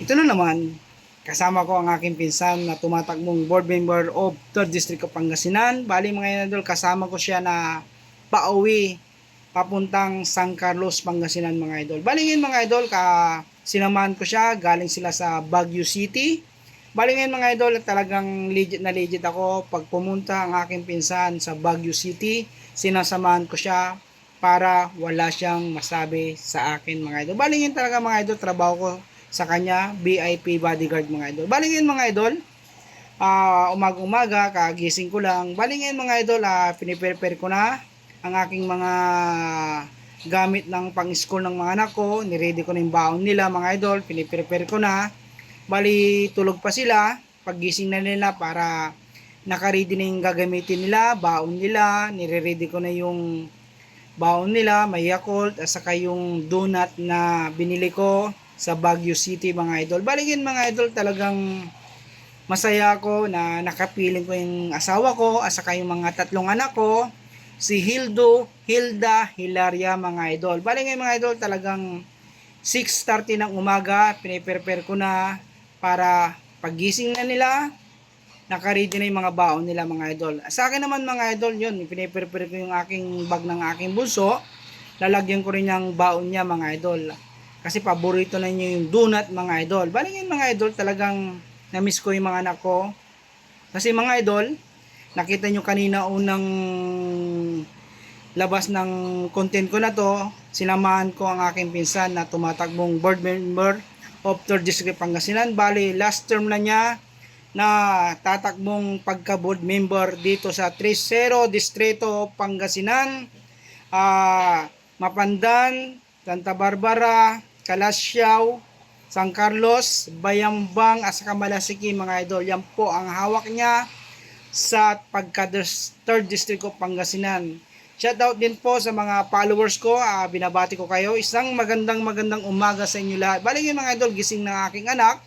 Ito na naman, kasama ko ang aking pinsan na tumatakbong board member of 3rd District of Pangasinan. Bali mga idol, kasama ko siya na pauwi papuntang San Carlos, Pangasinan mga idol. Bali ngayon mga idol, ka sinamahan ko siya, galing sila sa Baguio City. Bali ngayon mga idol, talagang legit na legit ako pag pumunta ang aking pinsan sa Baguio City, sinasamahan ko siya para wala siyang masabi sa akin mga idol. Bali talaga mga idol, trabaho ko sa kanya, VIP bodyguard mga idol. Bali ngayon mga idol, ah umaga-umaga, kagising ko lang. Bali ngayon mga idol, ah piniprepare ko na ang aking mga gamit ng pang-school ng mga anak ko. Niready ko na yung baon nila mga idol, piniprepare ko na. Bali, tulog pa sila. Paggising na nila para nakaready na yung gagamitin nila, baon nila, nire-ready ko na yung baon nila, may Yakult, at saka yung donut na binili ko sa Baguio City mga idol. Baligin mga idol talagang masaya ako na nakapiling ko yung asawa ko at saka yung mga tatlong anak ko si Hildo, Hilda, Hilaria mga idol. Baligin mga idol talagang 6.30 ng umaga, piniprepare ko na para pagising na nila, nakaready na yung mga baon nila mga idol. Sa akin naman mga idol, yun, piniprepare ko yung aking bag ng aking bunso. Lalagyan ko rin yung baon niya mga idol. Kasi paborito na niyo yung donut mga idol. Bali ngayon mga idol, talagang na-miss ko yung mga anak ko. Kasi mga idol, nakita nyo kanina unang labas ng content ko na to, sinamahan ko ang aking pinsan na tumatakbong board member of 3rd District Pangasinan. Bali, last term na niya na tatakbong pagka-board member dito sa 30 Distrito Pangasinan, ah Mapandan, Santa Barbara, Kalasyaw, San Carlos, Bayambang, at saka Malasiki mga idol. Yan po ang hawak niya sa pagka 3rd District of Pangasinan. Shoutout din po sa mga followers ko. ah, binabati ko kayo. Isang magandang magandang umaga sa inyo lahat. Bali ngayon mga idol, gising ng aking anak.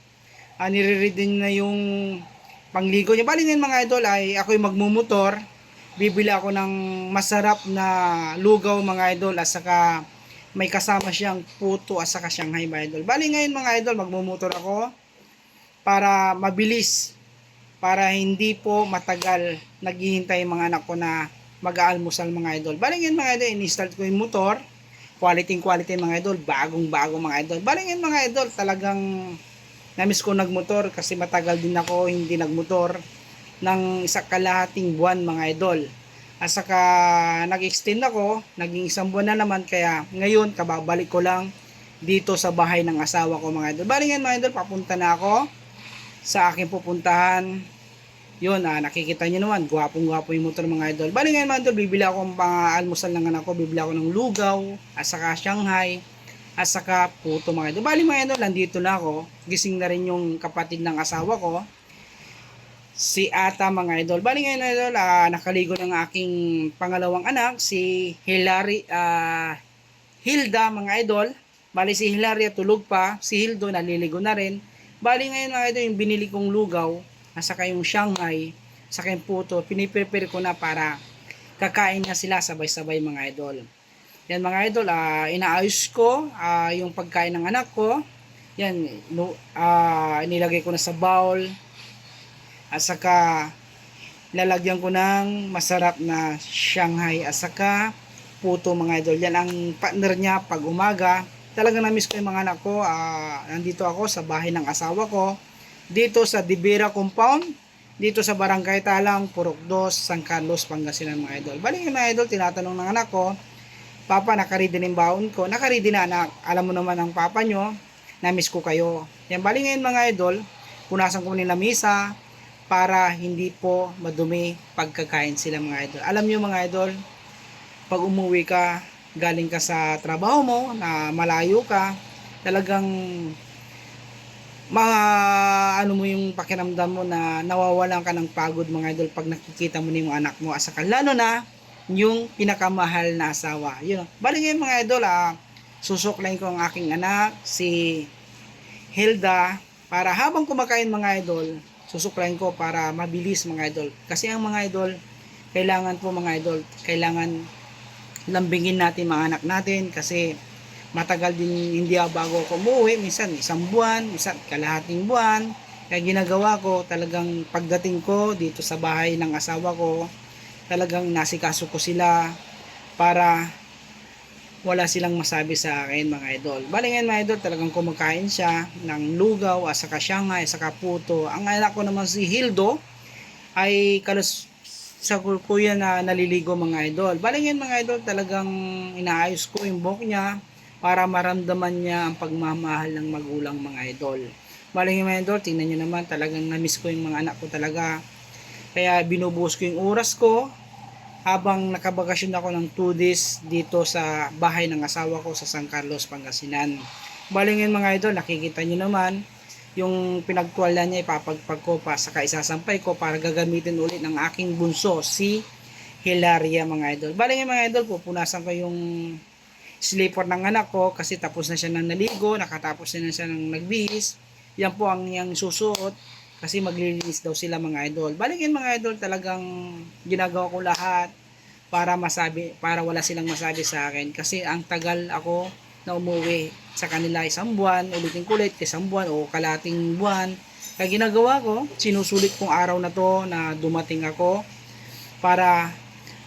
Uh, nire-read din na yung pangligo niya. Bali ngayon mga idol ay ako'y magmumotor. Bibili ako ng masarap na lugaw mga idol at saka may kasama siyang puto at saka Shanghai mga idol. Bali ngayon mga idol, magmumotor ako para mabilis para hindi po matagal naghihintay mga anak ko na mag-aalmusal mga idol. Bali ngayon mga idol, in-start ko yung motor. Quality quality mga idol, bagong bago mga idol. Bali ngayon mga idol, talagang namiss ko nagmotor kasi matagal din ako hindi nagmotor ng isa kalahating buwan mga idol. At saka nag-extend ako, naging isang buwan na naman kaya ngayon kababalik ko lang dito sa bahay ng asawa ko mga idol. Bali ngayon mga idol, papunta na ako sa aking pupuntahan. Yun, ah, nakikita nyo naman, gwapong-gwapo yung motor mga idol. Bali ngayon mga idol, bibili ako ng pang-almusal ng anak ko, bibili ako ng lugaw, at saka Shanghai, at saka puto mga idol. Bali mga idol, nandito na ako. Gising na rin yung kapatid ng asawa ko. Si Ata mga idol. Bali ngayon idol, ah, nakaligo ng aking pangalawang anak, si Hilary, ah, Hilda mga idol. Bali si Hilaria tulog pa, si Hildo naliligo na rin. Bali ngayon mga idol, yung binili kong lugaw, saka yung Shanghai, saka yung puto, piniprepare ko na para kakain na sila sabay-sabay mga idol. Yan mga idol, ah, inaayos ko ah, yung pagkain ng anak ko. Yan, no, ah, nilagay ko na sa bowl. At saka lalagyan ko ng masarap na Shanghai at saka puto mga idol. Yan ang partner niya pag umaga. Talagang na-miss ko yung mga anak ko. Ah, nandito ako sa bahay ng asawa ko. Dito sa Dibera Compound. Dito sa Barangay Talang, Purok 2, San Carlos, Pangasinan mga idol. Bali mga idol, tinatanong ng anak ko, Papa, nakaredy na yung baon ko. Nakaredy na anak. Alam mo naman ang papa nyo, na-miss ko kayo. Yan, bali ngayon mga idol, punasan ko nila misa para hindi po madumi pagkakain sila mga idol. Alam nyo mga idol, pag umuwi ka, galing ka sa trabaho mo, na malayo ka, talagang mga ano mo yung pakiramdam mo na nawawalan ka ng pagod mga idol pag nakikita mo na yung anak mo asa lalo na yung pinakamahal na asawa. Yun. Bali ngayon mga idol, ah, susuklayin ko ang aking anak, si Hilda, para habang kumakain mga idol, susuklayin ko para mabilis mga idol. Kasi ang mga idol, kailangan po mga idol, kailangan lambingin natin mga anak natin kasi matagal din hindi ako bago ako umuwi. Minsan isang buwan, minsan kalahating buwan. Kaya ginagawa ko talagang pagdating ko dito sa bahay ng asawa ko, talagang nasikaso ko sila para wala silang masabi sa akin mga idol. Bali mga idol, talagang kumakain siya ng lugaw, at saka siyangay, at saka puto. Ang anak ko naman si Hildo ay kalos sa kuya na naliligo mga idol. Bali mga idol, talagang inaayos ko yung buhok niya para maramdaman niya ang pagmamahal ng magulang mga idol. Bali mga idol, tingnan niyo naman, talagang na-miss ko yung mga anak ko talaga. Kaya binubuhos ko yung oras ko habang nakabakasyon ako ng 2 days dito sa bahay ng asawa ko sa San Carlos, Pangasinan. Bali ngayon mga idol, nakikita nyo naman yung pinagtuwala niya ipapagpag ko pa saka isasampay ko para gagamitin ulit ng aking bunso si Hilaria mga idol. Bali ngayon mga idol, pupunasan ko yung sleeper ng anak ko kasi tapos na siya ng naligo, nakatapos na siya ng nagbihis. Yan po ang yang susuot kasi maglilinis daw sila mga idol. Balikin mga idol, talagang ginagawa ko lahat para masabi, para wala silang masabi sa akin. Kasi ang tagal ako na umuwi sa kanila isang buwan, ulitin kulit isang buwan o kalating buwan. Kaya ginagawa ko, sinusulit kong araw na to na dumating ako para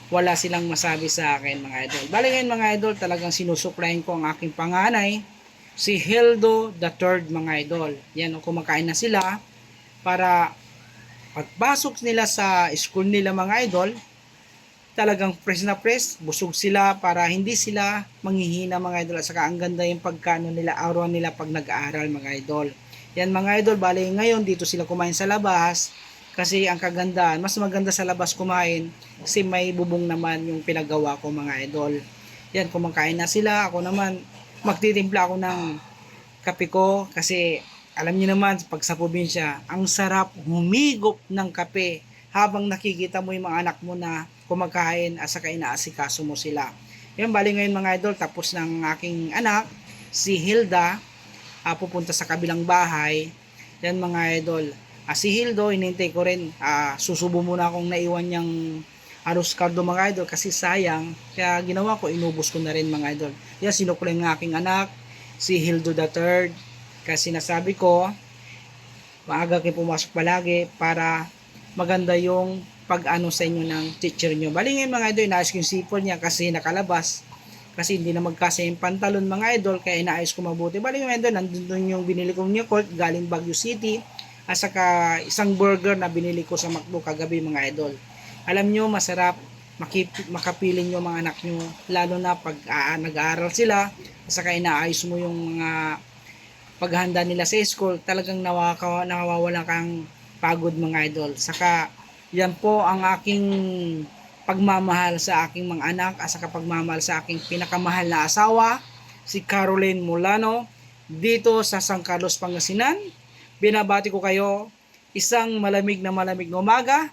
wala silang masabi sa akin mga idol. Bali ngayon mga idol, talagang sinusuplayin ko ang aking panganay, si Hildo the third mga idol. Yan, o kumakain na sila para pagpasok nila sa school nila mga idol, talagang press na press, busog sila para hindi sila manghihina mga idol at saka ang ganda yung pagkano nila, araw nila pag nag-aaral mga idol. Yan mga idol, bali ngayon dito sila kumain sa labas kasi ang kagandahan, mas maganda sa labas kumain kasi may bubong naman yung pinagawa ko mga idol. Yan, kumakain na sila, ako naman magtitimpla ako ng kape ko kasi alam niyo naman pag sa probinsya, ang sarap humigop ng kape habang nakikita mo yung mga anak mo na kumakain at saka inaasikaso mo sila. Yan, bali ngayon mga idol, tapos ng aking anak, si Hilda, ah, pupunta sa kabilang bahay. Yan mga idol. Ah, si Hildo, inintay ko rin, ah, susubo muna akong naiwan niyang arroz caldo mga idol kasi sayang. Kaya ginawa ko, inubos ko na rin mga idol. Yan, sinukli ng aking anak, si Hildo the third. Kasi nasabi ko, maaga kayo pumasok palagi para maganda yung pag-ano sa inyo ng teacher nyo. Bali mga idol, inaayos ko yung sipon niya kasi nakalabas. Kasi hindi na magkasa yung pantalon mga idol, kaya inaayos ko mabuti. Bali ngayon idol, nandun dun yung binili kong Yakult galing Baguio City. At saka isang burger na binili ko sa McDo kagabi mga idol. Alam nyo, masarap makip, makapiling yung mga anak nyo. Lalo na pag ah, nag-aaral sila, at saka inaayos mo yung mga paghanda nila sa school, talagang nawaka, nawawala kang pagod mga idol. Saka yan po ang aking pagmamahal sa aking mga anak at saka pagmamahal sa aking pinakamahal na asawa, si Caroline Mulano, dito sa San Carlos, Pangasinan. Binabati ko kayo isang malamig na malamig na umaga.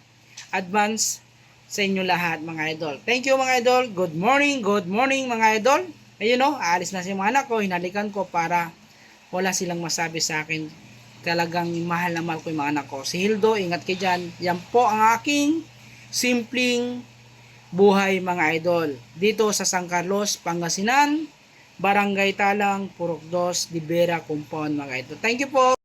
Advance sa inyo lahat mga idol. Thank you mga idol. Good morning, good morning mga idol. Ayun o, aalis na si mga anak ko. Hinalikan ko para wala silang masabi sa akin. Talagang mahal na mahal ko yung mga anak ko. Si Hildo, ingat kayo dyan. Yan po ang aking simpleng buhay mga idol. Dito sa San Carlos, Pangasinan, Barangay Talang, Purok 2, Libera, Compound mga idol. Thank you po.